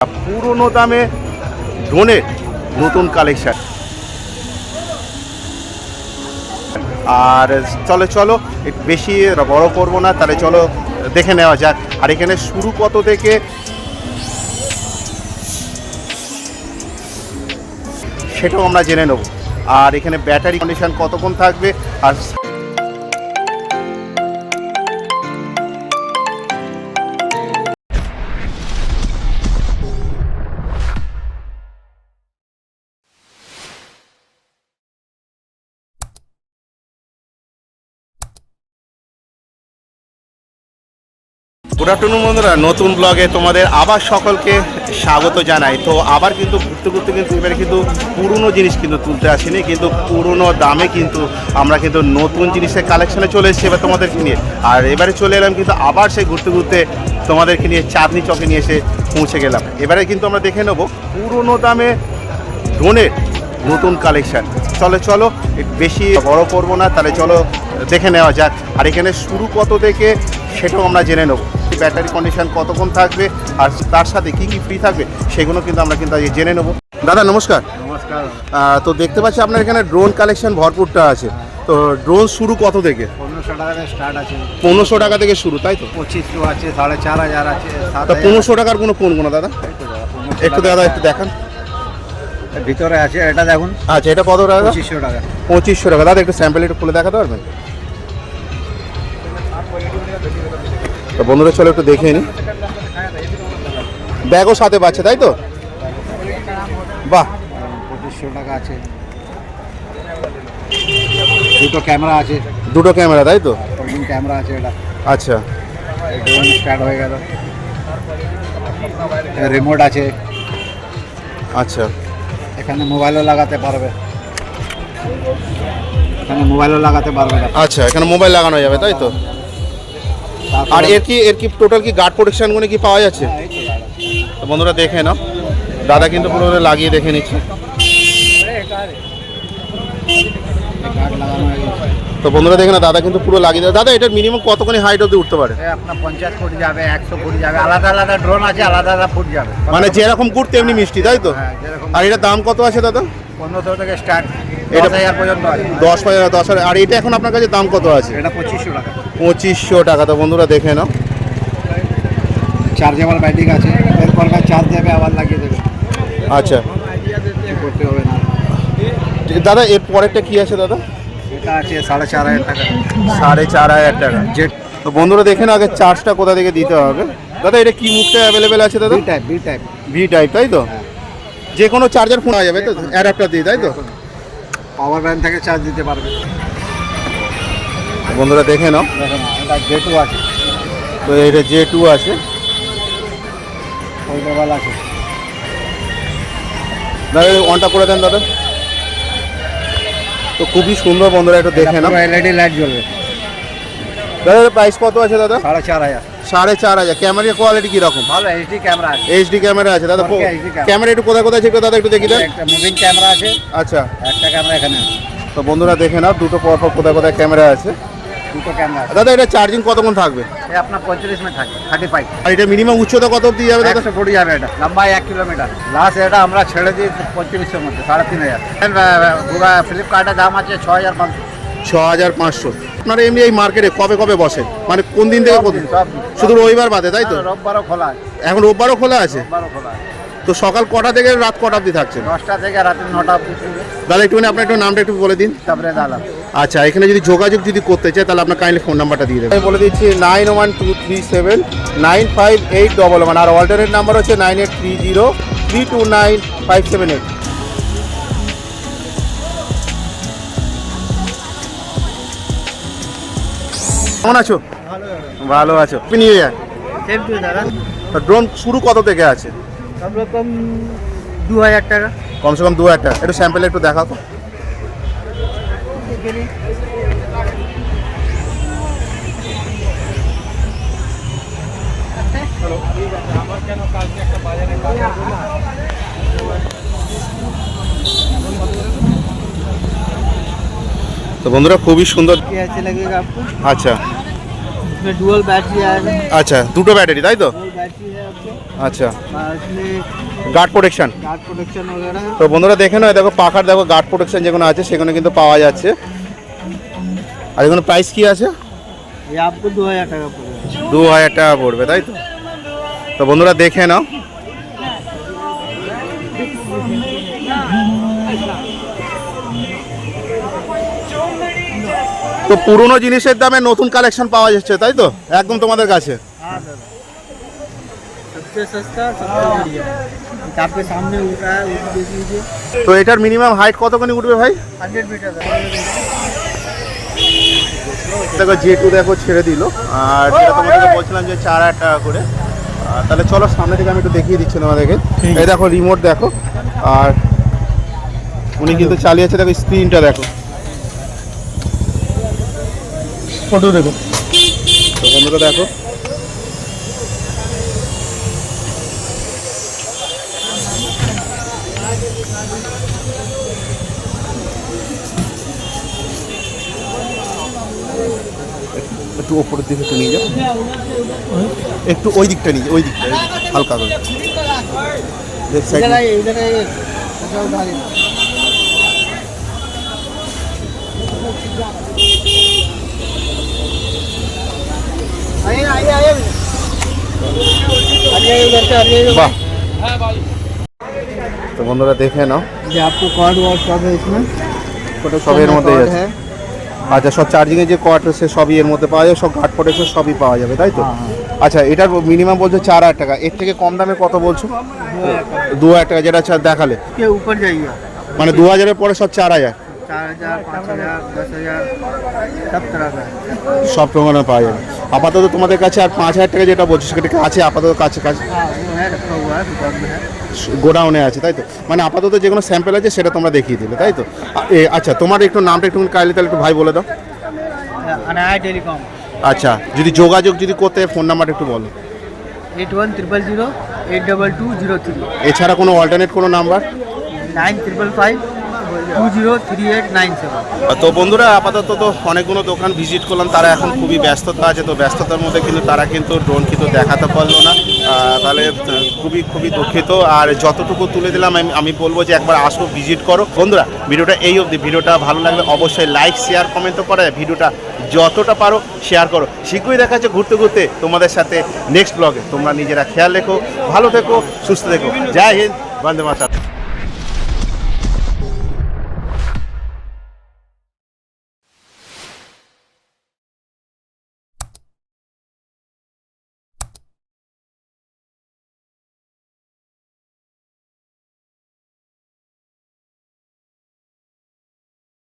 পুরনো দামে ড্রোনের নতুন কালেকশন। আর চলো চলো বেশি বড় করব না, তাহলে চলো দেখে নেওয়া যাক। আর এখানে শুরু কত থেকে সেটাও আমরা জেনে নেব। আর এখানে ব্যাটারি কন্ডিশন কতক্ষণ থাকবে? আর গুড আফটারনুন বন্ধুরা। নতুন ব্লগে তোমাদের আবার সকলকে স্বাগত জানাই। তো আবার কিন্তু ঘুরতে ঘুরতে কিন্তু এবারে কিন্তু পুরনো জিনিস কিন্তু তুলতে আসিনি, কিন্তু পুরনো দামে কিন্তু আমরা কিন্তু নতুন জিনিসের কালেকশানে চলে এসেছি এবার তোমাদেরকে নিয়ে। আর এবারে চলে এলাম কিন্তু আবার সেই ঘুরতে ঘুরতে তোমাদেরকে নিয়ে চাঁদনি চকে নিয়ে এসে পৌঁছে গেলাম। এবারে কিন্তু আমরা দেখে নেব পুরনো দামে ড্রোনের নতুন কালেকশান চলো চলো বেশি বড় করব না, তাহলে চলো দেখে নেওয়া যাক। আর এখানে শুরু কত থেকে সেটাও আমরা জেনে নেব। ব্যাটারি কন্ডিশন কতক্ষণ থাকবে আর তার সাথে কি কি ফ্রি থাকবে সেগুলো কিন্তু আমরা কিন্তু আজকে জেনে নেব। দাদা নমস্কার। নমস্কার। তো দেখতে পাচ্ছি আপনার এখানে ড্রোন কালেকশন ভরপুরটা আছে। তো ড্রোন শুরু কত থেকে? পনেরোশো টাকা থেকে স্টার্ট আছে। পনেরোশো টাকা থেকে শুরু তাই তো? পঁচিশশো আছে সাড়ে চার হাজার আছে তা পনেরোশো টাকার কোনো কোন কোনো দাদা? এই তো দাদা, 1500 একটু। দাদা একটু দেখান। ভিতরে আছে এটা দেখুন। আচ্ছা এটা কত টাকা পঁচিশশো টাকা। পঁচিশশো টাকা। দাদা একটু স্যাম্পল একটু খুলে দেখাতে পারবেন? তো বন্ধুরা চলো একটু দেখে নিই ব্যাগও সাথে পাচ্ছে তাই তো? বাহ। পঁচিশশো টাকা আছে। দুটো ক্যামেরা আছে। দুটো ক্যামেরা তাই তো? ক্যামেরা আছে এটা। আচ্ছা। স্টার্ট হয়ে গেল। রিমোট আছে। আচ্ছা। এখানে মোবাইলও লাগাতে পারবে। এখানে মোবাইলও লাগাতে পারবে না। আচ্ছা এখানে মোবাইল লাগানো যাবে তাই তো? আর এর কি এর কি টোটাল কি গার্ড প্রোটেকশনগুলো কি পাওয়া যাচ্ছে? হ্যাঁ, তো বন্ধুরা দেখে নাও। দাদা কিন্তু পুরো লাগিয়ে দেখে নিচ্ছে। তো বন্ধুরা দেখে না দাদা কিন্তু পুরো লাগিয়ে দেয়। দাদা এটার মিনিমাম কতখানি হাইট অব্দি উঠতে পারে? আপনার পঞ্চাশ ফুট যাবে একশো ফুট যাবে আলাদা আলাদা ড্রোন আছে আলাদা আলাদা ফুট যাবে। মানে যেরকম গুড় তেমনি মিষ্টি তাই তো? হ্যাঁ আর এটার দাম কত আছে দাদা? পনেরোশো থেকে স্টার্ট এটা- দশ হাজার পর্যন্ত দশ হাজার দশ হাজার। আর এটা এখন আপনার কাছে দাম কত আছে? এটা পঁচিশশো টাকা। পঁচিশশো টাকা। তো বন্ধুরা দেখে নাও। চার্জেবল ব্যাটারি আছে। এরপর চার্জ দেবে আবার লাগিয়ে দেবে। আচ্ছা। করতে হবে না দাদা এর পরেরটা কি আছে দাদা? এটা আছে সাড়ে চার হাজার টাকা। সাড়ে চার হাজার টাকা। জেট তো বন্ধুরা দেখে না আগে চার্জটা কোথা থেকে দিতে হবে। দাদা এটা কি মুখটা অ্যাভেলেবেল আছে দাদা? Type B type V type তাই তো? যে কোনো চার্জার ফোন যাবে তো? অ্যাডাপ্টার দিয়ে তাই তো? পাওয়ার ব্যাংক থেকে চার্জ দিতে পারবে। বন্ধুরা দেখে নাও। এটা জেটও আছে তো এটা জে টু আছে। দাদা অনটা করে দেন দাদা। তো খুবই সুন্দর বন্ধুরা একটু দেখে নাও। এলইডি লাইট জ্বলবে। দাদা প্রাইস কত আছে দাদা? সাড়ে চার হাজার। সাড়ে চার হাজার। ক্যামেরার কোয়ালিটি কীরকম? ভালো এইচডি ক্যামেরা আছে। এইচডি ক্যামেরা আছে। দাদা ক্যামেরা। একটু কোথায় কোথায় আছে দাদা একটু দেখি দেন। একটা মুভিং ক্যামেরা আছে। আচ্ছা। একটা ক্যামেরা এখানে তো বন্ধুরা দেখে নাও দুটো পর পর কোথায় কোথায় ক্যামেরা আছে। দুটো ক্যামেরা দাদা এটা চার্জিং কতক্ষণ থাকবে? এই আপনার পঁয়ত্রিশ মিনিট থাকে থার্টি ফাইভ আর এটা মিনিমাম উচ্চতা কত অব্দি যাবে দাদা? একশো যাবে এটা লম্বাই এক কিলোমিটার লাস্ট এটা আমরা ছেড়ে দিই পঁয়ত্রিশের মধ্যে সাড়ে তিন হাজার। ফ্লিপকার্টের দাম আছে ছ হাজার পাঁচশো। ছ হাজার পাঁচশো। আপনারা এমনি এই মার্কেটে কবে কবে বসেন? মানে কোন দিন থেকে কোন দিন, শুধু রবিবার বাদে তাই তো? হ্যাঁ, রোববারও খোলা আছে। এখন রোববারও খোলা আছে? রোববারও খোলা আছে। তো সকাল কটা থেকে রাত কটা অব্দি থাকছেন? দশটা থেকে রাত্রি নটা অবধি। দাদা একটুখানি আপনার একটু নামটা একটু বলে দিন। তারপরে দাদা আচ্ছা এখানে যদি যোগাযোগ যদি করতে চায় তাহলে আপনার কাইন্ডলি ফোন নাম্বারটা দিয়ে দেবেন। আমি বলে দিচ্ছি nine one two three seven nine five eight double one আর অল্টারনেট নাম্বার হচ্ছে nine eight three zero three two nine five seven eight কেমন আছো? ভালো। আছো। দাদা। ড্রোন শুরু কত থেকে আছে? কম দু হাজার টাকা। কমসে কম দু হাজার টাকা। একটু স্যাম্পেল একটু দেখাও তো। তো বন্ধুরা খুবই সুন্দর আচ্ছা। इसमें डुअल बैटरी आएगा আচ্ছা দুটো ব্যাটারি তাই তো डुअल बैटरी है आपको আচ্ছা और इसमें গার্ড প্রোটেকশন गार्ड प्रोटेक्शन वगैरह है তো বন্ধুরা দেখে নয় দেখো পাখার দেখো গার্ড প্রোটেকশন যেগুলো আছে সেগুলো কিন্তু পাওয়া যাচ্ছে আর এগুলো প্রাইস কি আছে ये आपको दो हज़ार टका पड़ेगा দু হাজার টাকা পড়বে তাই তো তো বন্ধুরা দেখে নাও তো পুরনো জিনিসের দামে নতুন কালেকশন পাওয়া যাচ্ছে তাই তো? একদম তোমাদের কাছে। তো এটার মিনিমাম হাইট কতখানি উঠবে ভাই? দেখো জেটু দেখো ছেড়ে দিল। আর যেটা তোমাদেরকে বলছিলাম যে চার হাজার টাকা করে। তাহলে চলো সামনে থেকে আমি একটু দেখিয়ে দিচ্ছি তোমাদেরকে। এই দেখো রিমোট দেখো। আর উনি কিন্তু চালিয়েছে দেখো স্ক্রিনটা দেখো। ফটো দেখো। তো বন্ধুরা দেখো। একটু ওপরের দিকে একটু নিয়ে যাও। একটু ওই দিকটা নিয়ে ওই দিকটা হালকা করে। লেফট সাইড বাহ তো বন্ধুরা দেখে নাও ये आपको कॉर्ड वॉर्ड सब है इसमें সবের মধ্যেই कॉर्ड আছে है আচ্ছা সব চার্জিংয়ের যে কোয়ার্ট সে সবই এর মধ্যে পাওয়া যাবে সব গার্ড প্রোটেকশন সবই পাওয়া যাবে তাই তো হ্যাঁ, হ্যাঁ। আচ্ছা এটার মিনিমাম বলছো চার হাজার টাকা এর থেকে কম দামে কত বলছো দু হাজার টাকা যেটা আচ্ছা দেখালে के ऊपर जाइए মানে দু হাজারের পরে সব চার হাজার चार हजार पाँच हजार दस हजार सब तरह का है সব রকমের পাওয়া যাবে আপাতত তোমাদের কাছে আর পাঁচ হাজার টাকা যেটা বলছো সেটা কি আছে আপাতত কাছে কাছে हाँ वो है रखा हुआ है दुकान में है গোডাউনে আছে তাই তো মানে আপাতত যে কোনো স্যাম্পেল আছে সেটা তোমরা দেখিয়ে দিলে তাই তো আ- এ, আচ্ছা তোমার একটু নামটা একটু কাইলে তাহলে একটু ভাই বলে দাও अनाया टेलीकॉम আচ্ছা যদি যোগাযোগ যদি করতে হয়, ফোন নাম্বারটা একটু বলো eight one triple zero eight double two zero three এছাড়া কোনো অল্টারনেট কোনো নাম্বার नाइन ट्रिपल फाइव তো বন্ধুরা, আপাতত তো অনেকগুলো দোকান ভিজিট করলাম, তারা এখন খুবই ব্যস্ততা আছে, তো ব্যস্ততার মধ্যে কিন্তু তারা কিন্তু ড্রোন কিন্তু দেখাতে পারল না। তাহলে খুবই খুবই দুঃখিত। আর যতটুকু তুলে দিলাম, আমি বলব যে একবার আসো ভিজিট করো। বন্ধুরা, ভিডিওটা এই অবধি। ভিডিওটা ভালো লাগলে অবশ্যই লাইক শেয়ার কমেন্টও করা। ভিডিওটা যতটা পারো শেয়ার করো। শীঘ্রই দেখা যাচ্ছে ঘুরতে ঘুরতে তোমাদের সাথে নেক্সট ব্লগে তোমরা নিজেরা খেয়াল রেখো, ভালো থেকো, সুস্থ থেকো। জয় হিন্দ, বন্দে মাতা